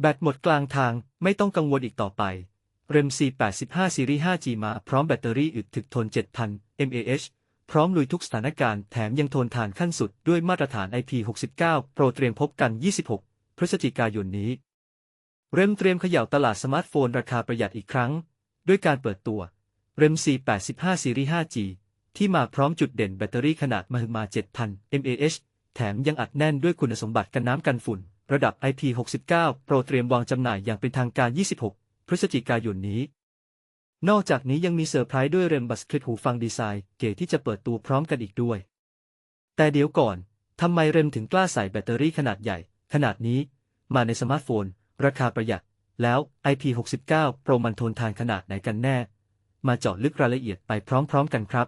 แบตหมดกลางทางไม่ต้องกังวลอีกต่อไป REM C85 Series 5G มาพร้อมแบตเตอรี่อึดถึกทน 7,000 mAh พร้อมลุยทุกสถานการณ์แถมยังทนทานขั้นสุดด้วยมาตรฐาน IP69 โปรเตรียมพบกัน 26 พฤศจิกายนนี้ เรมเตรียมเขย่าตลาดสมาร์ทโฟนราคาประหยัดอีกครั้ง ด้วยการเปิดตัว REM C85 Series 5G ที่มาพร้อมจุดเด่นแบตเตอรี่ขนาดมหึมา 7,000 mAh แถมยังอัดแน่นด้วยคุณสมบัติกันน้ำกันฝุ่น ระดับ IP69 โปรเตรียมวางจำหน่ายอย่างเป็นทางการ 26 พฤศจิกายนนี้ นอกจากนี้ยังมีเซอร์ไพรส์ด้วยเรมบัสคลิปหูฟังดีไซน์เก๋ที่จะเปิดตัวพร้อมกันอีกด้วย แต่เดี๋ยวก่อน ทำไมเรมถึงกล้าใส่แบตเตอรี่ขนาดใหญ่ ขนาดนี้ มาในสมาร์ทโฟน ราคาประหยัด แล้ว IP69 โปรมันทนทานขนาดไหนกันแน่ มาเจาะลึกรายละเอียดไปพร้อมๆกันครับ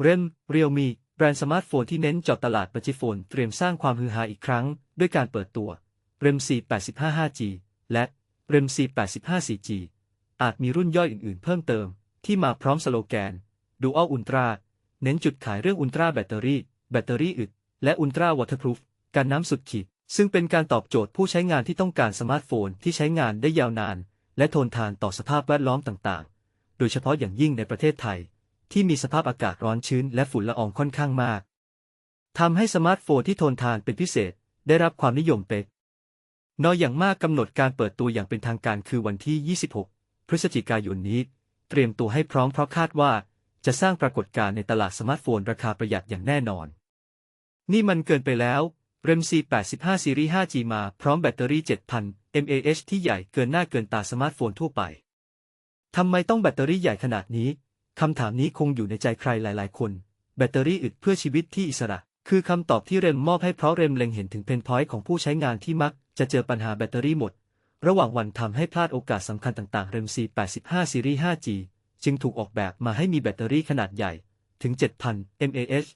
เรมเรียวมีแบรนด์สมาร์ทโฟนที่เน้นเจาะตลาดบัจิโฟนเตรียมสร้างความฮือฮาอีกครั้ง ด้วยการเปิดตัว REM C85 5G และ REM C85 4G อาจมีรุ่นย่อยอื่นๆ เพิ่มเติม ที่มาพร้อมสโลแกน Dual Ultra เน้นจุดขายเรื่องอุลตราแบตเตอรี่ แบตเตอรี่อึด และอุลตราวอเตอร์พรูฟการน้ำสุดขีด ซึ่งเป็นการตอบโจทย์ผู้ใช้งานที่ต้องการสมาร์ทโฟนที่ใช้งานได้ยาวนาน และทนทานต่อสภาพแวดล้อมต่างๆ โดยเฉพาะอย่างยิ่งในประเทศไทย ที่มีสภาพอากาศร้อนชื้นและฝุ่นละอองค่อนข้างมากทำให้สมาร์ทโฟนที่ทนทานเป็นพิเศษ ได้รับความนิยมเป็นนออย่างมากกำหนดการเปิดตัวอย่างเป็นทางการคือวันที่ 26 พฤศจิกายนนี้ เตรียมตัวให้พร้อมเพราะคาดว่า จะสร้างปรากฏการณ์ในตลาดสมาร์ทโฟนราคาประหยัดอย่างแน่นอน นี่มันเกินไปแล้ว REM C85 Series 5G มาพร้อมแบตเตอรี่ 7,000 mAh ที่ใหญ่เกินหน้าเกินตาสมาร์ทโฟนทั่วไปทำไมต้องแบตเตอรี่ใหญ่ขนาดนี้ คำถามนี้คงอยู่ในใจใครหลาย ๆ คน แบตเตอรี่อึดเพื่อชีวิตที่อิสระ คือคำตอบที่เรมมอบให้เพราะเรมเล็งเห็นถึงเพนพอยต์ของผู้ใช้งานที่มัก จะเจอปัญหาแบตเตอรี่หมด ระหว่างวันทำให้พลาดโอกาสสำคัญต่างๆ REM C85 Series 5G จึงถูกออกแบบมาให้มีแบตเตอรี่ขนาดใหญ่ ถึง 7,000 mAh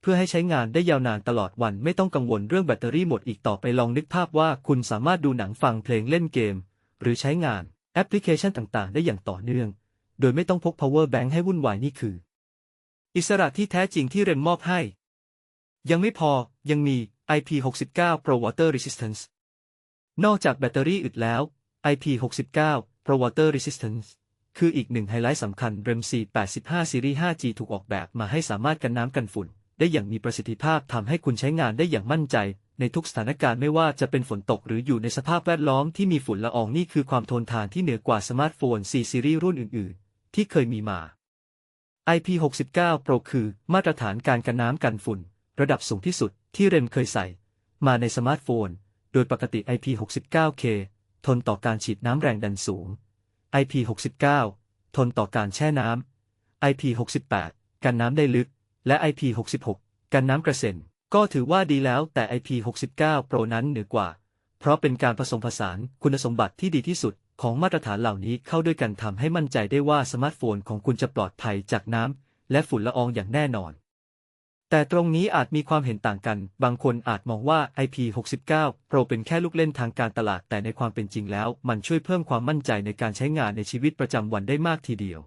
เพื่อให้ใช้งานได้ยาวนานตลอดวันไม่ต้องกังวลเรื่องแบตเตอรี่หมดอีกต่อไปลองนึกภาพว่าคุณสามารถดูหนังฟังเพลงเล่นเกม หรือใช้งานแอปพลิเคชันต่าง ๆ ได้อย่างต่อเนื่อง โดยไม่ต้องพก power bank ให้วุ่นวายนี่คือ อิสระที่แท้จริงที่เรมมอบให้ ยังไม่พอยังมี IP69 Pro Water Resistance นอกจากแบตเตอรี่อึดแล้ว IP69 Pro Water Resistance คืออีกหนึ่งไฮไลท์สำคัญ REM C85 Series 5G ถูกออกแบบมาให้สามารถกันน้ำกันฝุ่น ได้อย่างมีประสิทธิภาพทำให้คุณใช้งานได้อย่างมั่นใจ ในทุกสถานการณ์ไม่ว่าจะเป็นฝนตกหรืออยู่ในสภาพแวดล้อมที่มีฝุ่นละอองนี่คือความทนทานที่เหนือกว่าสมาร์ทโฟน C Series รุ่นอื่น ที่เคยมีมา IP69 Pro คือมาตรฐานการกันน้ำกันฝุ่น ระดับสูงที่สุดที่เรมเคยใส่ มาในสมาร์ทโฟน โดยปกติ IP69K ทนต่อการฉีดน้ำแรงดันสูง IP69 ทนต่อการแช่น้ำ IP68 กันน้ำได้ลึก และ IP66 กันน้ำกระเซ็น ก็ถือว่าดีแล้วแต่ IP69 Pro นั้นเหนือกว่า เพราะเป็นการผสมผสานคุณสมบัติที่ดีที่สุด ของมาตรฐานเหล่านี้เข้าด้วยกันทำให้มั่นใจได้ว่าสมาร์ทโฟนของคุณจะปลอดภัยจากน้ำและฝุ่นละอองอย่างแน่นอน แต่ตรงนี้อาจมีความเห็นต่างกัน บางคนอาจมองว่า IP69 Pro เป็นแค่ลูกเล่นทางการตลาด แต่ในความเป็นจริงแล้ว มันช่วยเพิ่มความมั่นใจในการใช้งานในชีวิตประจำวันได้มากทีเดียว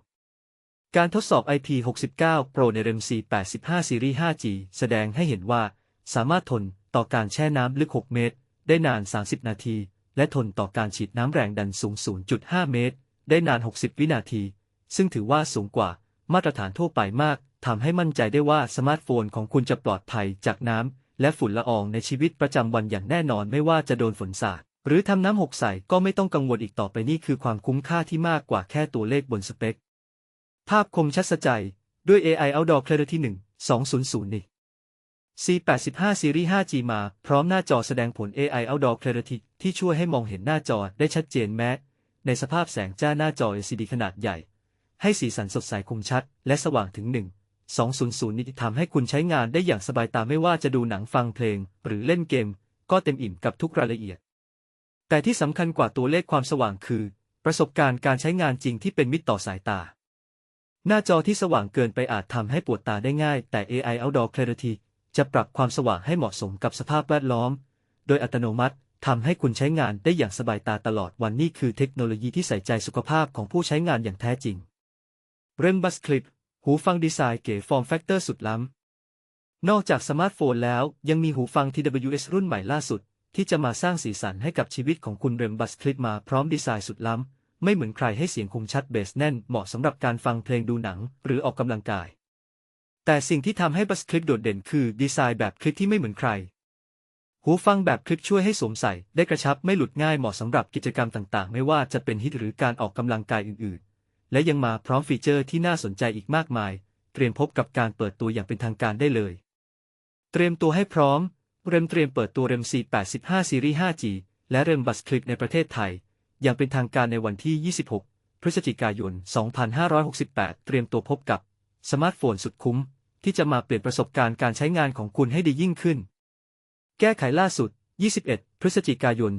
การทดสอบ IP69 Pro ใน REM C85 Series 5G แสดงให้เห็นว่า สามารถทนต่อการแช่น้ำลึก 6 เมตร ได้นาน 30 นาที และทนต่อการฉีดน้ำแรงดันสูง 0.5 เมตร ได้นาน 60 วินาที ซึ่งถือว่าสูงกว่ามาตรฐานทั่วไปมากทำให้มั่นใจได้ว่าสมาร์ทโฟนของคุณจะปลอดภัยจากน้ำและฝุ่นละอองในชีวิตประจำวันอย่างแน่นอนไม่ว่าจะโดนฝนสาดหรือทำน้ำหกใส่ก็ไม่ต้องกังวลอีกต่อไปนี่คือความคุ้มค่าที่มากกว่าแค่ตัวเลขบนสเปค ภาพคมชัดสะใจ ด้วย AI Outdoor Clarity 1 200นี่ C85 Series 5G มา พร้อมหน้าจอแสดงผล AI Outdoor Clarity ที่ช่วยให้มองเห็นหน้าจอได้ชัดเจนแม้ ในสภาพแสงจ้าหน้าจอ LCD ขนาดใหญ่ ให้สีสันสดใสคมชัด และสว่างถึง 1 200นี่ทำให้คุณใช้งานได้อย่างสบายตาไม่ว่าจะดูหนังฟังเพลง หรือเล่นเกม ก็เต็มอิ่มกับทุกรายละเอียด แต่ที่สำคัญกว่าตัวเลขความสว่างคือ ประสบการณ์การใช้งานจริงที่เป็นมิตรต่อสายตาหน้าจอที่สว่างเกินไปอาจทำให้ปวดตาได้ง่าย แต่ AI Outdoor Clarity จะปรับความสว่างให้เหมาะสมกับสภาพแวดล้อม โดยอัตโนมัติทำให้คุณใช้งานได้อย่างสบายตาตลอดวันนี่คือเทคโนโลยีที่ใส่ใจสุขภาพของผู้ใช้งานอย่างแท้จริง เรมบัสคลิป หูฟังดีไซน์เก๋ฟอร์มแฟกเตอร์สุดล้ำ นอกจากสมาร์ทโฟนแล้วยังมีหูฟัง TWS รุ่นใหม่ล่าสุด ที่จะมาสร้างสีสันให้กับชีวิตของคุณเรมบัสคลิปมาพร้อมดีไซน์สุดล้ำ ไม่เหมือนใครให้เสียงคมชัดเบสแน่นเหมาะสำหรับการฟังเพลงดูหนัง หรือออกกำลังกาย แต่สิ่งที่ทำให้บัสคลิปโดดเด่นคือดีไซน์แบบคลิปที่ไม่เหมือนใคร หูฟังแบบคลิปช่วยให้สวมใส่ ได้กระชับไม่หลุดง่ายเหมาะสำหรับกิจกรรมต่างๆ ไม่ว่าจะเป็นฮิตหรือการออกกำลังกายอื่นๆ และยังมาพร้อมฟีเจอร์ที่น่าสนใจอีกมากมาย เตรียมพบกับการเปิดตัวอย่างเป็นทางการได้เลย เตรียมตัวให้พร้อม เริ่มเตรียมเปิดตัวเรม C85 ซีรีส์ 5G และเริ่มบัสคลิปในประเทศไทย อย่างเป็นทางการในวันที่ 26 พฤศจิกายน 2568 เตรียมตัวพบกับสมาร์ทโฟนสุดคุ้ม ที่จะมาเปลี่ยนประสบการณ์การใช้งานของคุณให้ดียิ่งขึ้น แก้ไขล่าสุด 21 พฤศจิกายน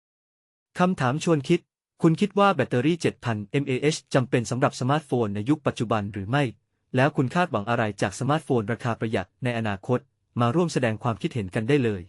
2568 คำถามชวนคิด คุณคิดว่าแบตเตอรี่ 7,000 mAh จำเป็นสำหรับสมาร์ทโฟนในยุคปัจจุบันหรือไม่ แล้วคุณคาดหวังอะไรจากสมาร์ทโฟนราคาประหยัดในอนาคต มาร่วมแสดงความคิดเห็นกันได้เลย